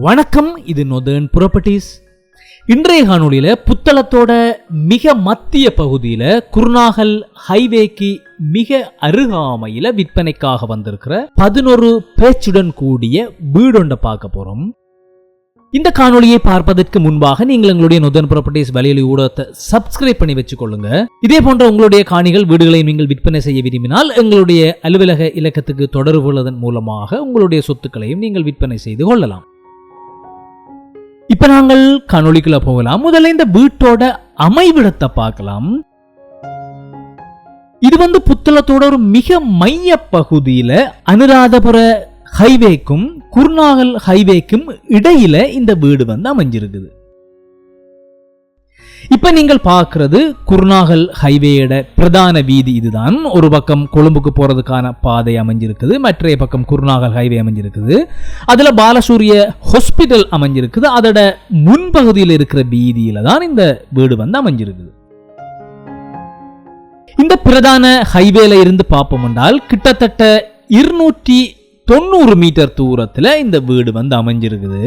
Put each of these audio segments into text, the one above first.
வணக்கம் இது northern properties. இன்றைய காணொளியில புத்தளத்தோட மிக மத்திய பகுதியில் குருநாகல் ஹைவேக்கு மிக அருகாமையில் விற்பனைக்காக வந்திருக்கிற பதினொரு பேச்சுடன் கூடிய வீடொண்ட பார்க்க போகிறோம் இந்த காணொலியை பார்ப்பதற்கு முன்பாக நீங்கள் எங்களுடைய நொதன் ப்ராப்பர்ட்டிஸ் வலையொலி ஊடகத்தை சப்ஸ்கிரைப் பண்ணி வச்சுக்கொள்ளுங்க. இதே போன்ற உங்களுடைய காணிகள் வீடுகளை நீங்கள் விற்பனை செய்ய விரும்பினால் எங்களுடைய அலுவலக இலக்கத்துக்கு தொடர்பு கொள்வதன் மூலமாக உங்களுடைய சொத்துக்களையும் நீங்கள் விற்பனை செய்து கொள்ளலாம். இப்ப நாங்கள் காணொளிக்குள்ள போகலாம். முதல்ல இந்த வீட்டோட அமைவிடத்தை பார்க்கலாம். இது வந்து புத்தளத்தோட ஒரு மிக மைய பகுதியில அனுராதபுர ஹைவேக்கும் குர்நாகல் ஹைவேக்கும் இடையில இந்த வீடு வந்து அமைஞ்சிருக்குது. இப்போ நீங்கள் பார்க்குறது குருநாகல் ஹைவேயோட பிரதான வீதி இதுதான். ஒரு பக்கம் கொழும்புக்கு போகிறதுக்கான பாதை அமைஞ்சிருக்குது மற்றைய பக்கம் குருநாகல் ஹைவே அமைஞ்சிருக்குது. அதில் பாலசூரிய ஹாஸ்பிட்டல் அமைஞ்சிருக்குது. அதோட முன்பகுதியில் இருக்கிற வீதியில் தான் இந்த வீடு வந்து அமைஞ்சிருக்குது. இந்த பிரதான ஹைவேல இருந்து பார்ப்போம் என்றால் கிட்டத்தட்ட இருநூற்றி தொண்ணூறு மீட்டர் தூரத்தில் இந்த வீடு வந்து அமைஞ்சிருக்குது.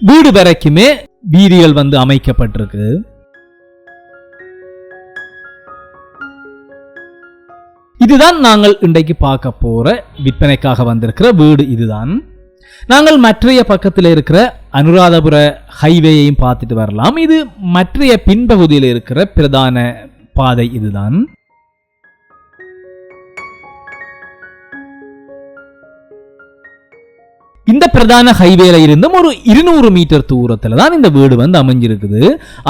வீடு வரைக்குமே வீதிகள் வந்து அமைக்கப்பட்டிருக்கு. இதுதான் நாங்கள் இன்றைக்கு பார்க்க போற விற்பனைக்காக வந்திருக்கிற வீடு இதுதான். நாங்கள் மற்றைய பக்கத்தில் இருக்கிற அனுராதபுர ஹைவேயையும் பார்த்துட்டு வரலாம். இது மற்றைய பின்பகுதியில் இருக்கிற பிரதான பாதை இதுதான். இந்த பிரதான ஹைவேல இருந்தும் ஒரு இருநூறு மீட்டர் தூரத்துல தான் இந்த வீடு வந்து அமைஞ்சிருக்குது.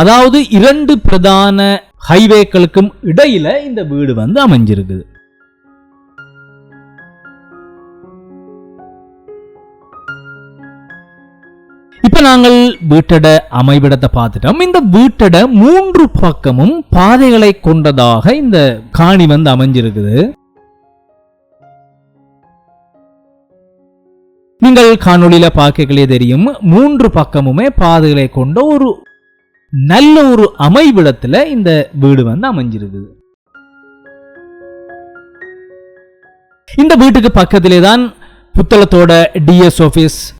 அதாவது இரண்டு பிரதான ஹைவேக்களுக்கும் இடையில இந்த வீடு வந்து அமைஞ்சிருக்குது. இப்ப நாங்கள் வீட்டட அமைவிடத்தை பார்த்துட்டோம். இந்த வீட்டட மூன்று பக்கமும் பாதைகளை கொண்டதாக இந்த காணி வந்து அமைஞ்சிருக்குது. நீங்கள் காணொளியில பார்க்கலே தெரியும் மூன்று பக்கமுமே பாதைகளை கொண்ட ஒரு நல்ல ஒரு அமைவிடத்துல இந்த வீடு வந்து அமைஞ்சிருக்குது. இந்த வீட்டுக்கு பக்கத்திலே தான் புத்தளத்தோட டிஎஸ் ஆபீஸ்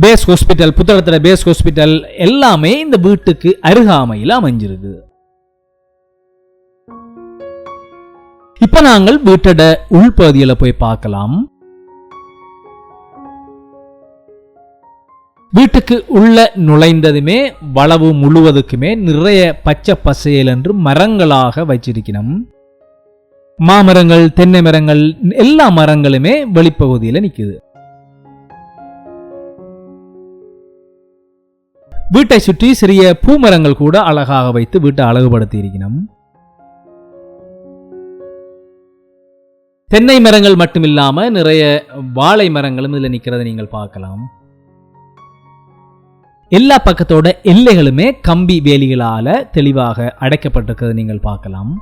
பேஸ் ஹாஸ்பிட்டல் புத்தளத்துல பேஸ் ஹாஸ்பிட்டல் எல்லாமே இந்த வீட்டுக்கு அருகாமையில் அமைஞ்சிருக்கு இப்ப நாங்கள் வீட்டோட உள்பகுதியில் போய் பார்க்கலாம். வீட்டுக்கு உள்ள நுழைந்ததுமே வளவு முழுவதுக்குமே நிறைய பச்சை பசையல் என்று மரங்களாக வச்சிருக்கணும் மாமரங்கள் தென்னை மரங்கள் எல்லா மரங்களுமே வெளிப்பகுதியில் நிக்குது. வீட்டை சுற்றி சிறிய பூமரங்கள் கூட அழகாக வைத்து வீட்டை அழகுபடுத்தி இருக்கணும் தென்னை மரங்கள் மட்டுமில்லாம நிறைய வாழை மரங்களும் இதுல நிக்கிறதை நீங்கள் பார்க்கலாம். எல்லா பக்கத்தோட எல்லைகளுமே கம்பி வேலிகளால தெளிவாக அடைக்கப்பட்டிருக்கிறது நீங்கள் பார்க்கலாம்.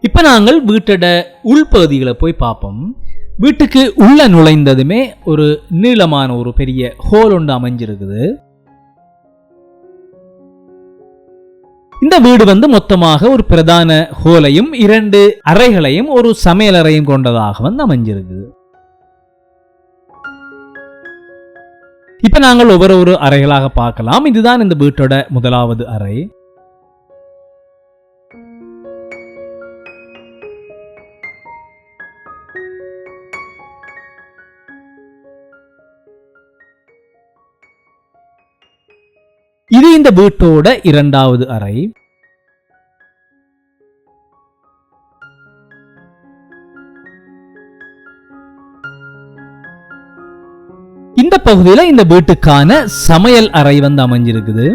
இப்ப நாங்கள் வீட்டோட உள்பகுதிகளை போய் பார்ப்போம். வீட்டுக்கு உள்ள நுழைந்ததுமே ஒரு நீளமான ஒரு பெரிய ஹோல் ஒன்று அமைஞ்சிருக்குது. இந்த வீடு வந்து மொத்தமாக ஒரு பிரதான ஹோலையும் இரண்டு அறைகளையும் ஒரு சமையலறையும் கொண்டதாக வந்து அமைஞ்சிருக்குது இப்ப நாங்கள் ஒவ்வொரு ஒரு அறைகளாக பார்க்கலாம். இதுதான் இந்த வீட்டோட முதலாவது அறை. இது இந்த வீட்டோட இரண்டாவது அறை. பகுதியில் இந்த வீட்டுக்கான சமையல் அறை வந்து அமைஞ்சிருக்குது.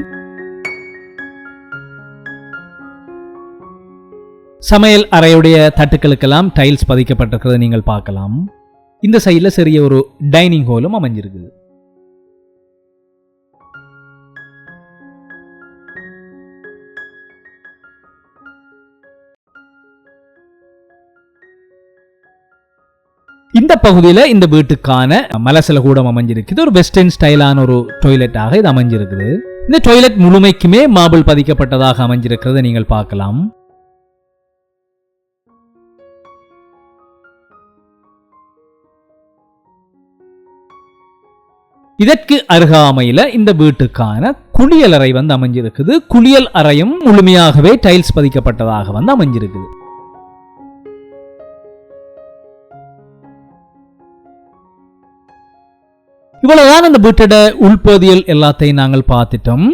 சமையல் அறையுடைய தட்டுக்களுக்கெல்லாம் டைல்ஸ் பதிக்கப்பட்டிருக்கிறத நீங்கள் பார்க்கலாம். இந்த சைடில் சிறிய ஒரு டைனிங் ஹாலும் அமைஞ்சிருக்குது. இந்த பகுதியில் இந்த வீட்டுக்கான மலசில கூடம் அமைஞ்சிருக்குது. ஒரு வெஸ்டர்ன் ஸ்டைலான ஒரு டொய்லெட்டாக இது அமைஞ்சிருக்குது. இந்த டொய்லெட் முழுமைக்குமே மார்பிள் பதிக்கப்பட்டதாக அமைஞ்சிருக்கிறதை நீங்கள் பார்க்கலாம். இதற்கு அருகாமையில் இந்த வீட்டுக்கான குளியல் அறை வந்து அமைஞ்சிருக்குது. குளியல் அறையும் முழுமையாகவே டைல்ஸ் பதிக்கப்பட்டதாக வந்து அமைஞ்சிருக்குது. இவ்வளவுதான் இந்த வீட்டோட உள்பகுதியில் எல்லாத்தையும் நாங்கள் பார்த்துட்டோம்.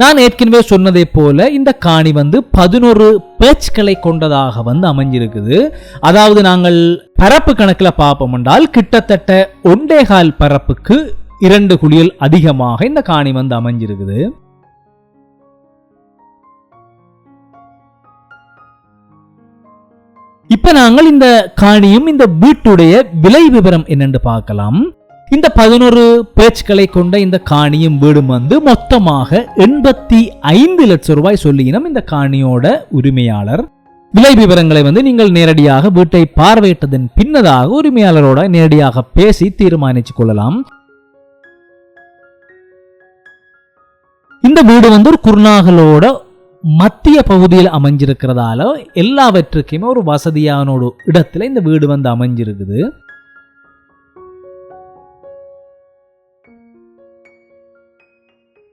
நான் ஏற்கனவே சொன்னதை போல இந்த காணி வந்து பதினோரு பேச்சுக்களை கொண்டதாக வந்து அமைஞ்சிருக்குது. அதாவது நாங்கள் பரப்பு கணக்கில் பார்ப்போம் என்றால் கிட்டத்தட்ட ஒன்றேகால் பரப்புக்கு இரண்டு குளியல் அதிகமாக இந்த காணி வந்து அமைஞ்சிருக்குது. இப்ப நாங்கள் இந்த காணியும் இந்த வீட்டுடைய விலை விவரம் என்னென்று பார்க்கலாம். இந்த பதினோரு பேச்சுக்களை கொண்ட இந்த காணியும் வீடும் வந்து மொத்தமாக எண்பத்தி ஐந்து லட்சம் ரூபாய் சொல்லினோம் இந்த காணியோட உரிமையாளர். விலை விவரங்களை வந்து நீங்கள் நேரடியாக வீட்டை பார்வையிட்டதன் பின்னதாக உரிமையாளரோட நேரடியாக பேசி தீர்மானிச்சு கொள்ளலாம். இந்த வீடு வந்து ஒரு குருநாகலோட மத்திய பகுதியில் அமைஞ்சிருக்கிறதால எல்லாவற்றுக்குமே ஒரு வசதியான ஒரு இடத்துல இந்த வீடு வந்து அமைஞ்சிருக்குது.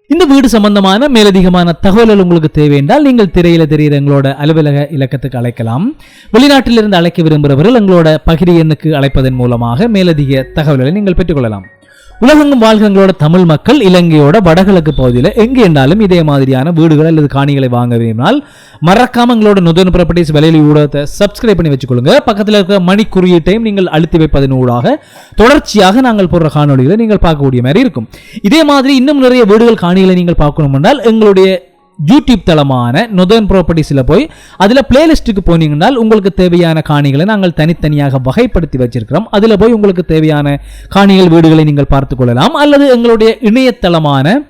இந்த வீடு சம்பந்தமான மேலதிகமான தகவல்கள் உங்களுக்கு தேவை என்றால் நீங்கள் திரையில தெரிகிற எங்களோட அலுவலக இலக்கத்துக்கு அழைக்கலாம். வெளிநாட்டிலிருந்து அழைக்க விரும்புகிறவர்கள் எங்களோட பகிரி எண்ணுக்கு அழைப்பதன் மூலமாக மேலதிக தகவல்களை நீங்கள் பெற்றுக்கொள்ளலாம் உலகெங்கும் வாழ்கங்களோட தமிழ் மக்கள் இலங்கையோட வடகிழக்கு பகுதியில் எங்கே இருந்தாலும் இதே மாதிரியான வீடுகள் அல்லது காணிகளை வாங்க விரும்பினால் மறக்காம எங்களோட நுதன் ப்ராப்பர்ட்டிஸ் விலையில் ஊடகத்தை சப்ஸ்கிரைப் பண்ணி வச்சுக்கொள்ளுங்க. பக்கத்தில் இருக்கிற மணி குறியீட்டையும் நீங்கள் அழுத்தி வைப்பதன் ஊடாக தொடர்ச்சியாக நாங்கள் போடுற காணொலிகளை நீங்கள் பார்க்கக்கூடிய மாதிரி இருக்கும். இதே மாதிரி இன்னும் நிறைய வீடுகள் காணிகளை நீங்கள் பார்க்கணும் என்றால் எங்களுடைய யூடியூப் தளமான நொதன் ப்ராப்பர்ட்டிஸில் போய் அதில் பிளேலிஸ்ட்டுக்கு போனீங்கன்னால் உங்களுக்கு தேவையான காணிகளை நாங்கள் தனித்தனியாக வகைப்படுத்தி வச்சிருக்கிறோம். அதில் போய் உங்களுக்கு தேவையான காணிகள் வீடுகளை நீங்கள் பார்த்து கொள்ளலாம். அல்லது எங்களுடைய இணையதளமான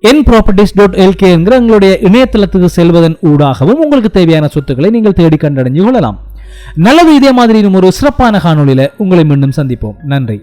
என் ப்ராப்பர்ட்டிஸ் டாட் எல்கே என்கிற எங்களுடைய இணையதளத்துக்கு செல்வதன் ஊடாகவும் உங்களுக்கு தேவையான சொத்துக்களை நீங்கள் தேடி கண்டடைஞ்சு கொள்ளலாம். நல்லது இதே மாதிரி ஒரு சிறப்பான காணொளியில் உங்களை மீண்டும் சந்திப்போம். நன்றி.